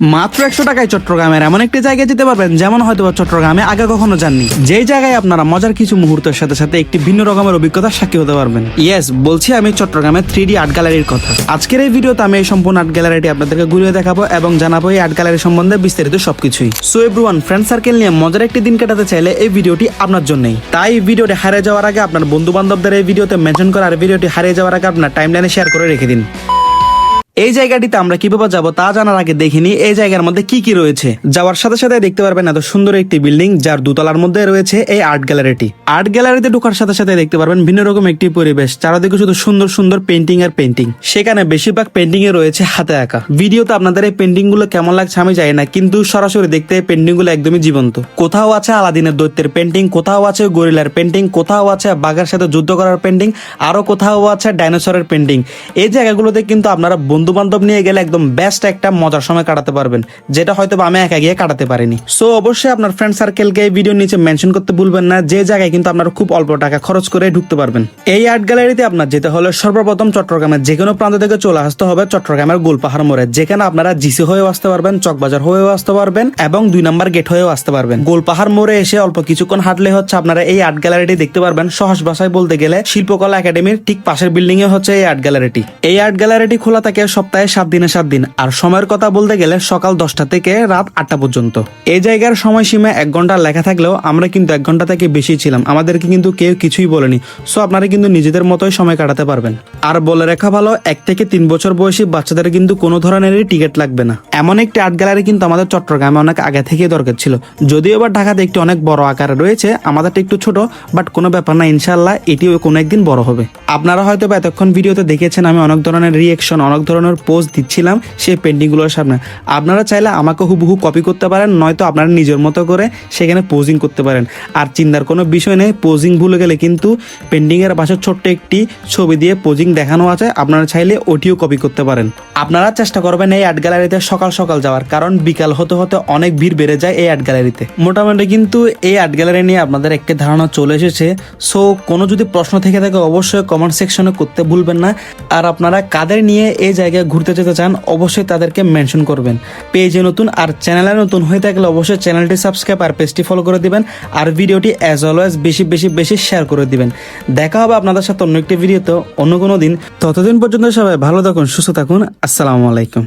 মাত্র একশো টাকায় চট্টগ্রামের এমন একটি জায়গায় যেতে পারবেন যেমন হয়তো চট্টগ্রামে আগে কখনো যাননি। যেই জায়গায় আপনারা মজার কিছু মুহূর্তের সাথে সাথে একটি ভিন্ন রকমের অভিজ্ঞতার সাক্ষী হতে পারবেন। ইয়েস বলছি আমি চট্টগ্রামের থ্রি ডি আর্ট গ্যালারির কথা। আজকের এই ভিডিওতে আমি এই সম্পূর্ণ আর্ট গ্যালারিটি আপনাদেরকে ঘুরিয়ে দেখাবো এবং জানাব এই আর্ট গ্যালারি সম্বন্ধে বিস্তারিত সবকিছুই। সো এভরিওয়ান ফ্রেন্ড সার্কেল নিয়ে মজার একটি দিন কাটাতে চাইলে এই ভিডিওটি আপনার জন্যই। তাই ভিডিওটি হারিয়ে যাওয়ার আগে আপনার বন্ধু বান্ধবদের এই ভিডিওতে মেনশন করে আর ভিডিওটি হারিয়ে যাওয়ার আগে আপনার টাইমলাইনে শেয়ার করে রেখে দিন। এই জায়গাটিতে আমরা কীভাবে যাব তা জানার আগে দেখিনি। এই জায়গার মধ্যে কি কি রয়েছে? যাওয়ার সাথে সাথে দেখতে পারবেন এত সুন্দর একটি বিল্ডিং যার দুতলার মধ্যে রয়েছে এই আর্ট গ্যালারিটি। আর্ট গ্যালারিতে ঢোকার সাথে সাথে দেখতে পারবেন ভিন্ন রকম একটি পরিবেশ, চারিদিকে শুধু সুন্দর সুন্দর পেন্টিং আর পেন্টিং সেখানে বেশিরভাগ পেন্টিং এ রয়েছে হাতে আঁকা। ভিডিওতে আপনাদের এই পেন্টিংগুলো কেমন লাগছে আমি জানি না, কিন্তু সরাসরি দেখতে পেন্টিংগুলো একদমই জীবন্ত। কোথাও আছে আলাদিনের দৈত্যের পেন্টিং কোথাও আছে গরিলার পেন্টিং কোথাও আছে বাঘের সাথে যুদ্ধ করার পেন্টিং আরও কোথাও আছে ডাইনোসরের পেন্টিং এই জায়গাগুলোতে কিন্তু আপনারা বন্ধু বান্ধব নিয়ে গেলে একদম বেস্ট একটা মজার সময় কাটাতে পারবেন, যেটা হয়তো আমি একা গিয়ে কাটাতে পারিনি। সো অবশ্যই আপনার ফ্রেন্ড সার্কেলকে এই ভিডিওর নিচে মেনশন করতে ভুলবেন না, যে জায়গায় কিন্তু আপনারা খুব অল্প টাকা খরচ করে ঢুকতে পারবেন। এই আর্ট গ্যালারিতে আপনার যেতে হলে সর্বপ্রথম চট্টগ্রামের যে কোনো প্রান্ত থেকে চলে আসতে হবে চট্টগ্রামের গোলপাহাড় মোড়ে, যেখানে আপনারা জিসি হয়েও আসতে পারবেন, চকবাজার হয়েও আসতে পারবেন এবং দুই নাম্বার গেট হয়েও আসতে পারবেন। গোলপাহাড় মোড়ে এসে অল্প কিছুক্ষণ হাঁটলে হচ্ছে আপনারা এই আর্ট গ্যালারিটি দেখতে পারবেন। সহজ ভাষায় বলতে গেলে শিল্পকলা একাডেমির ঠিক পাশের বিল্ডিং এ হচ্ছে এই আর্ট গ্যালারিটি এই আর্ট গ্যালারিটি খোলা থাকে সপ্তাহে সাত দিনে সাত দিন। আর সময়ের কথা বলতে গেলে সকাল দশটা থেকে রাত আটটা পর্যন্ত। এই জায়গার সময়সীমা এক ঘণ্টা লেখা থাকলেও আমরা কিন্তু এক ঘণ্টা থেকে বেশি ছিলাম। আমাদেরকে কিন্তু কেউ কিছুই বলেনি। সো আপনারা কিন্তু নিজেদের মতোই সময় কাটাতে পারবেন। আর বলে রাখা ভালো, এক থেকে তিন বছর বয়সী বাচ্চাদের কিন্তু কোনো ধরনেরই টিকিট লাগবে না। এমন একটি আর্ট গ্যালারি কিন্তু আমাদের চট্টগ্রামে অনেক আগে থেকে দরকার ছিল। যদিও এবার ঢাকাতে একটি অনেক বড় আকারে রয়েছে, আমাদেরটা একটু ছোট, বাট কোনো ব্যাপার না ইনশাল্লাহ এটিও কোনো একদিন বড় হবে। আপনারা হয়তো বা এতক্ষণ ভিডিওতে দেখেছেন আমি অনেক ধরনের রিয়েকশন অনেক ধরনের পোস্ট দিচ্ছিলাম সেই পেন্টিংগুলোর সামনে। আপনারা চাইলে আমাকে হুবহু কপি করতে পারেন, নয়তো আপনারা নিজের মতো করে সেখানে পোজিং করতে পারেন। আর চিন্তার কোনো বিষয় নেই পোজিং ভুলে গেলে কিন্তু পেন্টিংয়ের পাশে ছোট্ট একটি ছবি দিয়ে পোজিং দেখানো আছে, আপনারা চাইলে ওটিও কপি করতে পারেন। আপনারা চেষ্টা করবেন এই আর্ট গ্যালারিতে সকাল সকাল যাওয়ার, কারণ বিকাল হতে হতে অনেক ভিড় বেড়ে যায় এই আর্ট গ্যালারিতে মোটামুটি কিন্তু এই আর্ট গ্যালারি নিয়ে আপনাদের একটি ধারণা চলে এসেছে। সো কোনো যদি প্রশ্ন থেকে থাকে, অবশ্যই কমেন্ট সেকশনে করতে ভুলবেন না। আর আপনারা কাদের নিয়ে এই জায়গায় ঘুরতে যেতে চান, অবশ্যই তাদেরকে মেনশন করবেন। পেজে নতুন আর চ্যানেলে নতুন হয়ে থাকলে অবশ্যই চ্যানেলটি সাবস্ক্রাইব আর পেজটি ফলো করে দিবেন আর ভিডিওটি অ্যাজ অলওয়েজ বেশি বেশি বেশি শেয়ার করে দিবেন। দেখা হবে আপনাদের সাথে অন্য একটি ভিডিওতে অন্য কোনো দিন। ততদিন পর্যন্ত সবাই ভালো থাকুন, সুস্থ থাকুন। আসসালামু আলাইকুম।